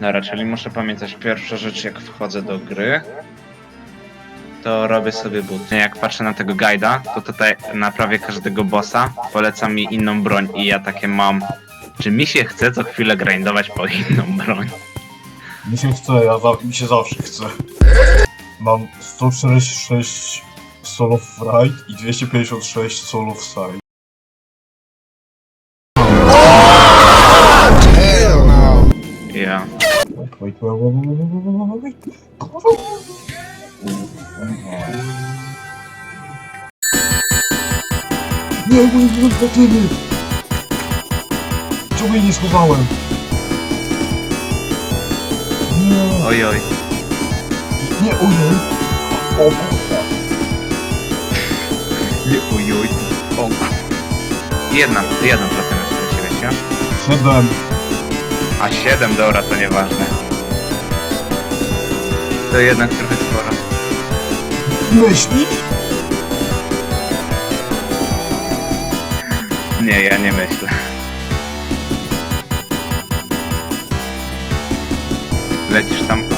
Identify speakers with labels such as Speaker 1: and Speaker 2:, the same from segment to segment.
Speaker 1: Dobra, czyli muszę pamiętać pierwsza rzecz, jak wchodzę do gry, to robię sobie but. Jak patrzę na tego guida, to tutaj na prawie każdego bossa poleca mi inną broń i ja takie mam. Czy mi się chce co chwilę grindować po inną broń?
Speaker 2: Mi się chce, ja za, mi się zawsze chce. Mam 146 solów right i 256 solów side. Wait, wait, wait, wait. Nie, nie, nie, platyny! Czemu jej nie schowałem? Nie,
Speaker 1: Oj, oj.
Speaker 2: nie, ojej! O,
Speaker 1: Nie, oj, oj. O. Jedna, jedną platynę straciłeś, ja?
Speaker 2: siedem.
Speaker 1: A 7, dobra, to nieważne. To jednak trochę sporo.
Speaker 2: Myślisz?
Speaker 1: Nie, ja nie myślę. Lecisz tam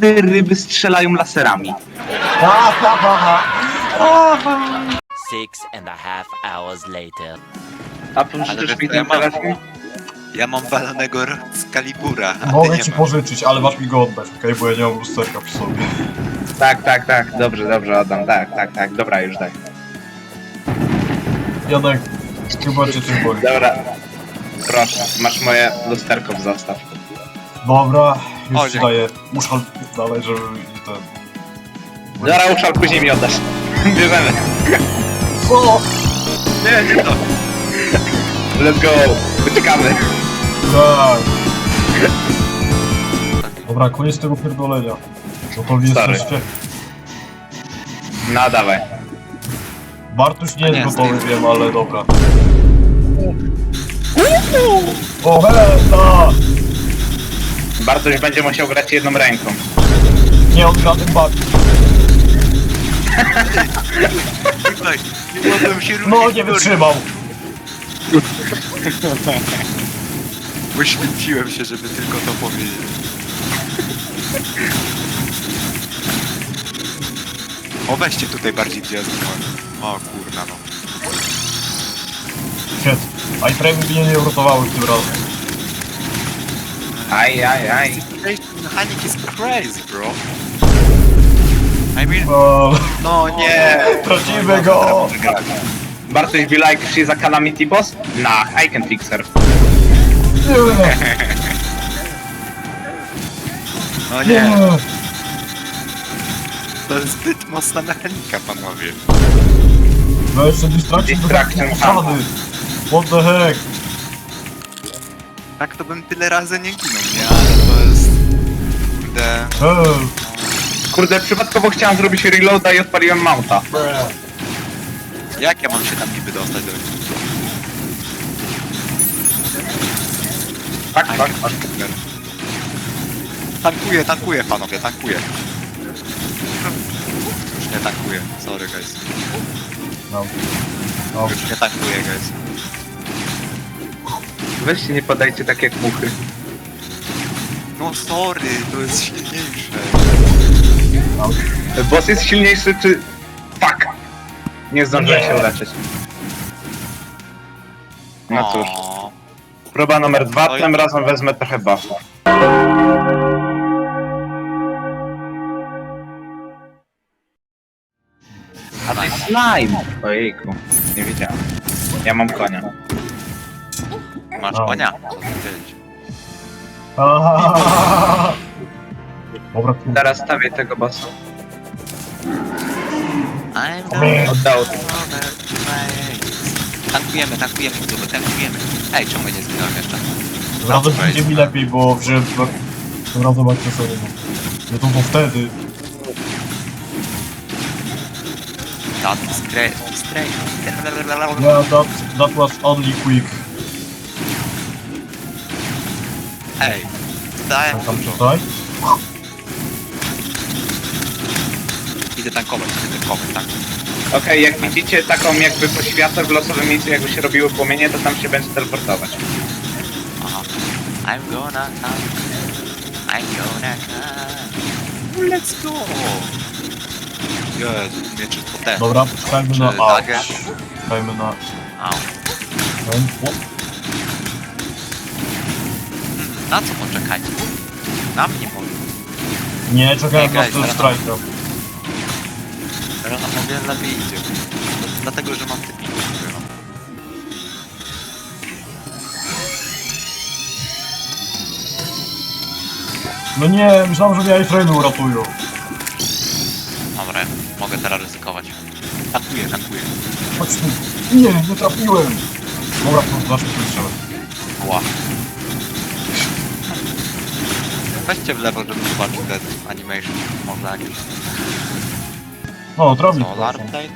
Speaker 1: Kiedy ryby strzelają laserami?
Speaker 3: Six and a half hours later.
Speaker 1: A
Speaker 4: wiesz,
Speaker 1: mi
Speaker 4: co ja
Speaker 1: ten
Speaker 4: mam?
Speaker 1: telefon?
Speaker 4: Ja mam walonego z kalibura, a ty
Speaker 2: Mogę
Speaker 4: nie
Speaker 2: ci
Speaker 4: masz.
Speaker 2: pożyczyć, ale masz mi go oddać, okej? Bo ja nie mam lusterka przy sobie.
Speaker 1: Tak, tak, tak, dobrze, dobrze, oddam, tak, tak, tak, dobra, już daj.
Speaker 2: Janek, chyba cię coś boli.
Speaker 1: Dobra, proszę, masz moje lusterko w zastaw.
Speaker 2: Dobra, już daję. Muszal dalej, żeby nie ten...
Speaker 1: Dobra, uszal, później mi oddasz. Bierzemy.
Speaker 2: Co?
Speaker 4: Nie, nie to.
Speaker 1: Let's go, uciekamy.
Speaker 2: Tak. Dobra, koniec tego pierdolenia. Gotowi
Speaker 1: Stary.
Speaker 2: jesteście?
Speaker 1: No, dawaj.
Speaker 2: Bartuś nie jest gotowy, wiem, ale dobra. O, heta!
Speaker 1: Bartoś będzie musiał grać jedną ręką.
Speaker 2: Nie, bardziej.
Speaker 4: Mogłem się ruszyć.
Speaker 2: No, nie wytrzymał.
Speaker 4: Poświęciłem się, żeby tylko to powiedzieć. O, weźcie tutaj bardziej, zginąłem. O, kurna no.
Speaker 2: Shit. A i frame mnie nie uratowały tym razem.
Speaker 1: Aj, aj, aj.
Speaker 4: Mechanic is crazy, bro. I mean,
Speaker 2: O,
Speaker 4: no nie.
Speaker 2: Tracimy go!
Speaker 1: Bartoś be like, she's a calamity boss? Nah, I can fix her.
Speaker 2: Nie,
Speaker 4: No
Speaker 2: nie.
Speaker 4: to jest zbyt mocna mechanika, panowie.
Speaker 2: No jeszcze distraction do
Speaker 1: Distraction,
Speaker 2: posady. What the heck?
Speaker 4: Tak to bym tyle razy nie ginął, nie? Ale to jest... Kurde...
Speaker 1: Kurde, przypadkowo chciałem zrobić reloada i odpaliłem mounta.
Speaker 4: Jak ja mam się tam niby dostać do...
Speaker 1: Tak, tak, tak.
Speaker 4: Tankuję, tankuję panowie, tankuję. Już nie tankuję, sorry guys.
Speaker 2: No. No.
Speaker 4: Już nie tankuję guys.
Speaker 1: Weźcie nie podajcie tak jak muchy.
Speaker 4: No sorry, to jest silniejsze.
Speaker 1: Boss jest silniejszy czy... Fuck! Nie zdążyłem
Speaker 2: Nie.
Speaker 1: się uleczyć. No cóż,
Speaker 4: O,
Speaker 1: próba numer dwa,
Speaker 4: Oj.
Speaker 1: tym razem wezmę trochę buffa. A to jest slime! Ojejku, nie wiedziałem. Ja mam konia.
Speaker 4: Masz
Speaker 2: No.
Speaker 4: konia?
Speaker 2: Dobra, tu.
Speaker 1: Stawię tego bossa.
Speaker 4: I'm
Speaker 2: Nie.
Speaker 1: Oddał.
Speaker 4: Tankujemy, tankujemy, tankujemy. Ej, czemu ja nie zginąłem jeszcze?
Speaker 2: Tym razem będzie mi lepiej, bo wziąłem... Tym razem akcesoria. Nie to bo wtedy.
Speaker 4: That is great, is great.
Speaker 2: Yeah, that, that was only quick.
Speaker 4: Ej, daję
Speaker 2: Tam
Speaker 4: dużo.
Speaker 2: tutaj?
Speaker 4: Idę tankować, idę tankować, tak.
Speaker 1: Okej, jak widzicie taką jakby poświatę w losowym miejscu, jakby się robiły płomienie, to tam się będzie teleportować.
Speaker 4: Aha. I'm gonna come. I'm gonna come. Let's go! Jezu, mieczy potężny.
Speaker 2: Dobra, czekajmy na
Speaker 4: Czy
Speaker 2: A.
Speaker 4: dagę?
Speaker 2: Czekajmy na...
Speaker 4: Au.
Speaker 2: ten. O,
Speaker 4: Na co poczekać? Na mnie może.
Speaker 2: Nie, czekałem na
Speaker 4: guys,
Speaker 2: ten
Speaker 4: teraz-
Speaker 2: strajka.
Speaker 4: Teraz nam o wiele lepiej idzie. To Dlatego, że mam typiki.
Speaker 2: No nie, myślałem, że mnie iframe'y uratują.
Speaker 4: Dobra, mogę teraz ryzykować. Tankuję, tankuję.
Speaker 2: Chodź tu. Nie, nie trafiłem. Dobra, to zacznę tu strzelać.
Speaker 4: Ła. Weźcie w lewo, żeby zobaczyć ten animation. Może jakiś
Speaker 2: No, trafi.
Speaker 4: solar plate?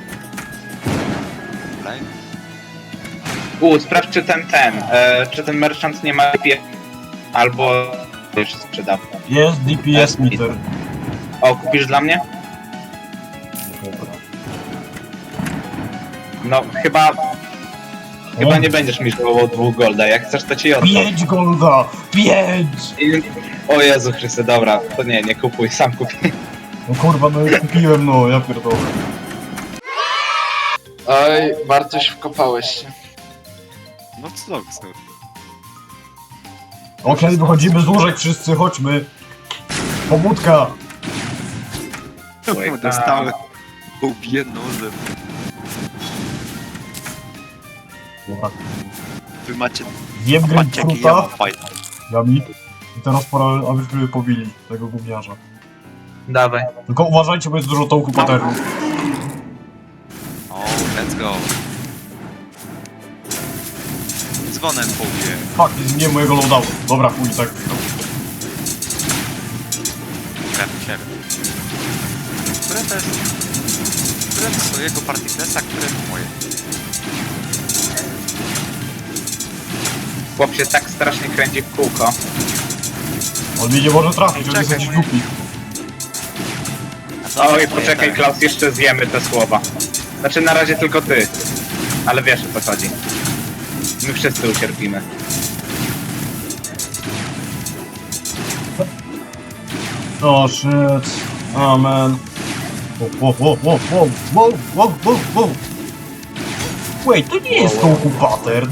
Speaker 4: Plate?
Speaker 1: U, sprawdź czy ten, ten, e, czy ten merchant nie ma pie... albo już sprzedawca.
Speaker 2: Jest DPS meter.
Speaker 1: O, kupisz dla mnie? No, chyba, chyba nie będziesz mi żałował dwóch golda, jak chcesz to ci oddam.
Speaker 2: Pięć golda! Pięć!
Speaker 1: I- O Jezu Chryste, dobra, to nie, nie kupuj, sam kupię.
Speaker 2: No kurwa, no już kupiłem, no, ja pierdolę.
Speaker 1: Oj, Bartoś, wkopałeś się.
Speaker 4: No co, co?
Speaker 2: Okej, wychodzimy z łóżek wszyscy, chodźmy. Pobudka!
Speaker 1: Oj,
Speaker 4: Dostałem łbie nożem.
Speaker 2: Dobra.
Speaker 4: Wy macie...
Speaker 2: Wiem
Speaker 4: Patrzcie jaki ja mam
Speaker 2: grapefruita,
Speaker 4: fight.
Speaker 2: Yami. I teraz pora, abyśmy pobili tego gówniarza.
Speaker 1: Dawaj.
Speaker 2: Tylko uważajcie, bo jest dużo tołku paternów.
Speaker 4: O, let's go. Dzwonem po łbie.
Speaker 2: Fuck, nie mojego loadoutu. Dobra, chuj, tak.
Speaker 4: Grałem siebie. Które to jest... Które to są jego partyklesa, które to moje?
Speaker 1: Chłop się tak strasznie kręci w kółko.
Speaker 2: On mnie nie może trafić, on
Speaker 4: Czekaj,
Speaker 2: jest jakiś
Speaker 4: moje-
Speaker 2: głupi.
Speaker 4: A co
Speaker 1: Oj,
Speaker 4: moje
Speaker 1: poczekaj? Klaus, jeszcze zjemy te słowa. Znaczy na razie tylko ty. Ale wiesz o co chodzi. My wszyscy ucierpimy.
Speaker 2: Oh shit. Oh man. Whoa, whoa, whoa, whoa, whoa, whoa, whoa, whoa. Wait, to nie jest tołku pattern.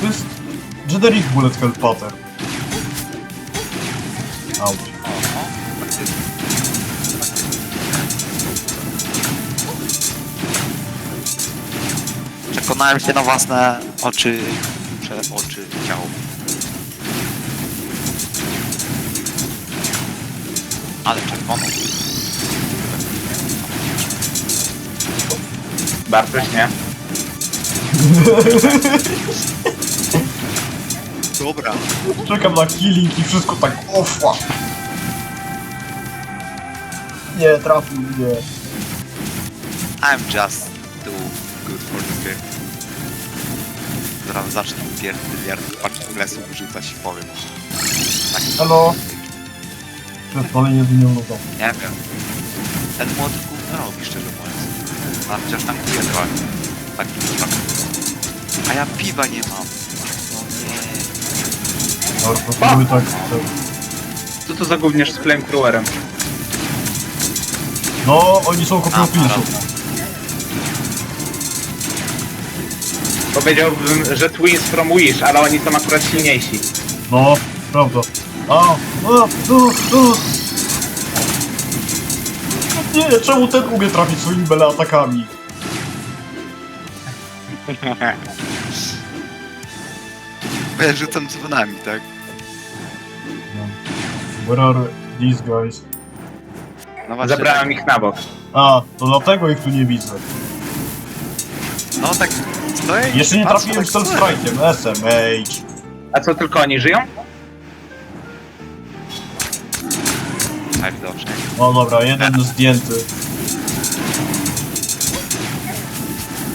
Speaker 2: To jest generic bullet hell pattern.
Speaker 4: Faktycznie. Przekonałem się na własne oczy, prze oczy ciało. Ale czerwono.
Speaker 1: Bartoś, nie?
Speaker 4: Dobra.
Speaker 2: Czekam na killing i wszystko tak ofa. Nie, trafił mnie.
Speaker 4: I'm just too good for the game. Zaraz zacznę pierdyliard partyklesów wyrzucać i powiem. Tak,
Speaker 2: Halo? Jest dalej nie
Speaker 4: wiem. Ten młot gówno robi, szczerze mówiąc. A chociaż tam kupię trochę. Tak, tak. A ja piwa nie mam. No
Speaker 2: tak. tak.
Speaker 1: Co to za gówniarz z flamethrowerem?
Speaker 2: No, oni są kopią pilsów.
Speaker 1: Powiedziałbym, że Twins from Wish, ale oni są akurat silniejsi.
Speaker 2: No, prawda. A, a, a, a. Nie, czemu ten umie trafić swoimi bele atakami?
Speaker 4: Bo ja rzucam dzwonami, tak?
Speaker 2: Where are these guys?
Speaker 4: No właśnie.
Speaker 1: Zabrałem ich na bok.
Speaker 2: A, to dlatego ich tu nie widzę.
Speaker 4: Tak, no tak stoję i
Speaker 2: Jeszcze nie
Speaker 4: patrzę,
Speaker 2: trafiłem
Speaker 4: tak
Speaker 2: z strajkiem, SMH.
Speaker 1: A co, tylko oni żyją?
Speaker 4: Tak, dobrze.
Speaker 2: No dobra, jeden zdjęty,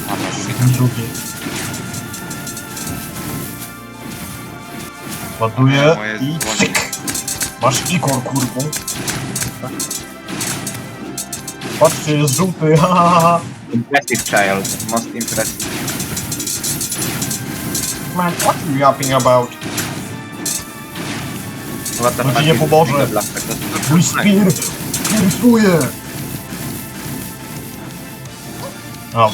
Speaker 4: Mam na
Speaker 2: drugi. Ładuję
Speaker 4: Moje
Speaker 2: i
Speaker 4: dzwoni.
Speaker 2: Masz ikor, kurwa. Patrzcie, jest żółty, ha, ha, ha.
Speaker 1: Impressive child. Most impressive.
Speaker 2: Man, what are you yapping about? No ci
Speaker 1: fuck
Speaker 2: nie
Speaker 1: is
Speaker 2: pomoże.
Speaker 1: this dla tego?
Speaker 2: Mój spear! Piersuje! Auć.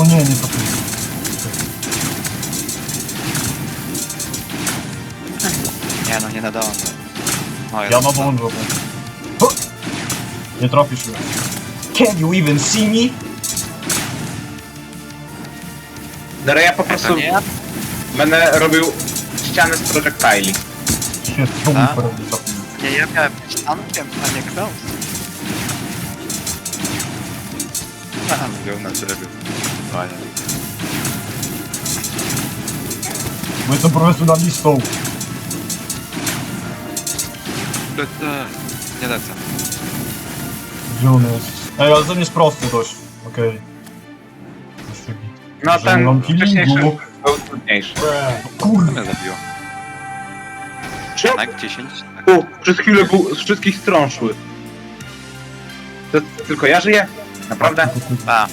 Speaker 2: O nie, nie trafiłem.
Speaker 4: Nie no, nie nadążę. O,
Speaker 2: Ja nadążę. Huh! Nie trafisz mnie. Can you even see me?
Speaker 1: Dobra, ja po prostu
Speaker 4: nie
Speaker 1: będę robił ścianę z projectili.
Speaker 2: Się
Speaker 4: Tak?
Speaker 2: nie trafiłem.
Speaker 4: Nie, ja miałem być tankiem, a nie Klaus. Aha, wziął na ciebie. Fajnie.
Speaker 2: Bo jestem profesjonalistą.
Speaker 4: Lecę. Nie lecę.
Speaker 2: Jest? Ej, ale ten jest prosty dość. Okej. Taki-
Speaker 1: No ten wcześniejszy był trudniejszy.
Speaker 2: Kurde.
Speaker 4: mnie zabiło? Tak, 10?
Speaker 1: U, przez chwilę był, z wszystkich stron szły. To tylko ja żyję? Naprawdę?
Speaker 4: A,
Speaker 1: Tak?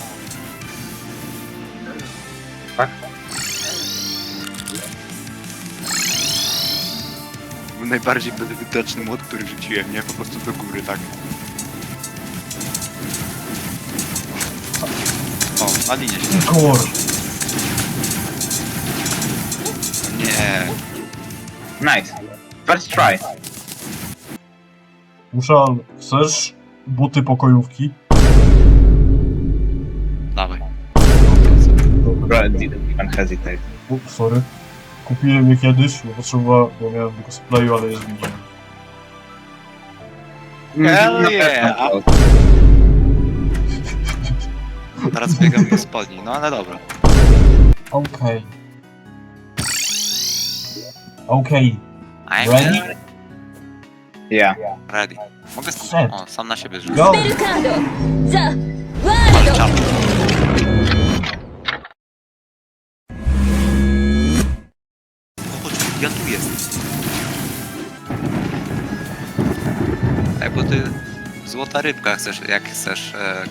Speaker 4: Był najbardziej bezużyteczny młot, który rzuciłem, nie? Po prostu do góry, tak. O, na linie się.
Speaker 2: Ikor.
Speaker 4: Nie.
Speaker 1: Nice. First try.
Speaker 2: Muszal, chcesz buty pokojówki?
Speaker 4: Dawaj.
Speaker 1: Bro, didn't even hesitate.
Speaker 2: Ups, sorry. Kupiłem je kiedyś, bo potrzebowałem, bo miałem tylko z playu, ale je zmieniłem.
Speaker 4: Hell
Speaker 1: No,
Speaker 4: yeah.
Speaker 1: tak, no.
Speaker 4: Teraz biegam do spodni, no ale dobra.
Speaker 2: Okej. Okej,
Speaker 4: I'm
Speaker 2: ready?
Speaker 1: Yeah.
Speaker 4: ready. Mogę sam,
Speaker 2: Set.
Speaker 4: o, sam na siebie rzucić.
Speaker 2: Go!
Speaker 5: スペルカードザ・ワールド
Speaker 4: Czap. No po rybkach, chcesz, jak chcesz, e,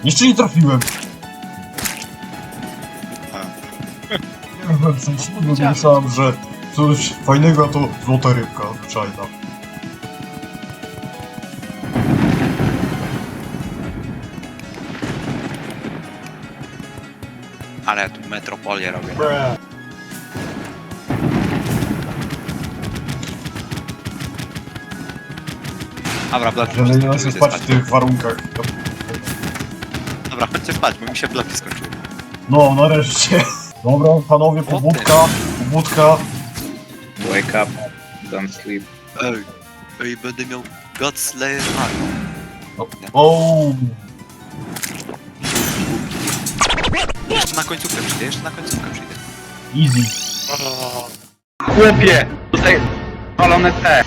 Speaker 2: Jeszcze nie trafiłem. Nie no, w że coś fajnego to złota rybka zwyczajna.
Speaker 4: Ale tu metropolię robię. Dobra, bloki
Speaker 2: Że nie da się spać w tych warunkach.
Speaker 4: Dobra, chodźcie spać, bo mi się bloki skończyły.
Speaker 2: No, nareszcie. Dobra, panowie, pobudka, pobudka.
Speaker 1: Wake up. Don't sleep.
Speaker 4: Ej, ej, będę miał God Slayer Armor.
Speaker 2: O,
Speaker 4: Jeszcze na końcówkę przyjdę, jeszcze na końcówkę przyjdę.
Speaker 2: easy.
Speaker 1: Chłopie! Tutaj palone te.